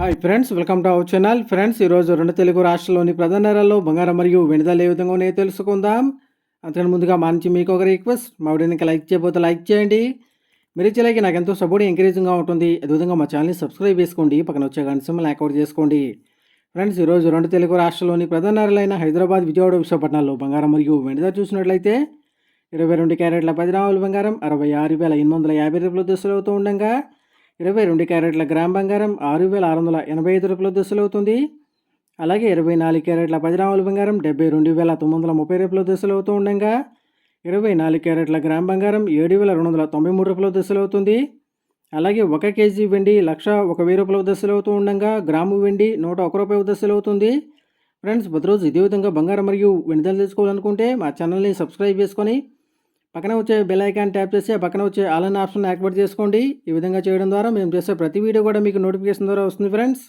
Hi friends welcome to our channel friends ఈరోజు రెండు తెలుగు రాష్ట్రాల్లోని ప్రధాన నగరాల్లో బంగారం మరియు వెనుదల ఏ విధంగా ఉన్నాయో తెలుసుకుందాం. అంతకన్నా ముందుగా మా నుంచి మీకు ఒక రిక్వెస్ట్ మా వీడియోకి లైక్ చేయబోతే లైక్ చేయండి. మీరు ఇచ్చేలాగే నాకు ఎంతో సపోర్ట్ ఎంకరేజింగ్గా ఉంటుంది. అదేవిధంగా మా ఛానల్ని సబ్స్క్రైబ్ చేసుకోండి. పక్కన వచ్చే గంట సింబల్ యాక్టివేట్ చేసుకోండి. ఫ్రెండ్స్ ఈరోజు రెండు తెలుగు రాష్ట్రాల్లోని ప్రధాన నగరాలైన హైదరాబాద్ విజయవాడ విశాఖపట్నాల్లో బంగారం మరియు వెనుదల చూసినట్లయితే ఇరవై రెండు క్యారెట్ల పది రాముల బంగారం అరవై ఆరు వేల ఎనిమిది వందల యాభై రూపాయలు దశలు అవుతూ ఉండగా ఇరవై రెండు క్యారెట్ల గ్రామ్ బంగారం ఆరు వేల ఆరు వందల ఎనభై ఐదు రూపాయల దశలు అవుతుంది అలాగే ఇరవై నాలుగు క్యారెట్ల పది రాముల బంగారం డెబ్బై రెండు వేల తొమ్మిది వందల ముప్పై రూపాయల దశలు అవుతూ ఉండగా ఇరవై నాలుగు క్యారెట్ల గ్రామ్ బంగారం ఏడు వేల రెండు వందల తొంభై మూడు రూపాయల దశలు అవుతుంది అలాగే ఒక కేజీ వెండి లక్ష ఒక వెయ్యి రూపాయల దశలు అవుతూ ఉండగా గ్రాము వెండి నూట ఒక రూపాయి దశలు అవుతుంది ఫ్రెండ్స్ ప్రతిరోజు ఇదే విధంగా బంగారం మరియు వెండిదలు తెలుసుకోవాలనుకుంటే మా ఛానల్ని సబ్స్క్రైబ్ చేసుకొని పక్కన వచ్చే బెల్ ఐకాన్ ట్యాప్ చేసి ఆ పక్కన వచ్చే ఆల్ అన్ ఆప్షన్ యాక్టివేట్ చేసుకోండి. ఈ విధంగా చేయడం ద్వారా మేము చేసే ప్రతి వీడియో కూడా మీకు నోటిఫికేషన్ ద్వారా వస్తుంది ఫ్రెండ్స్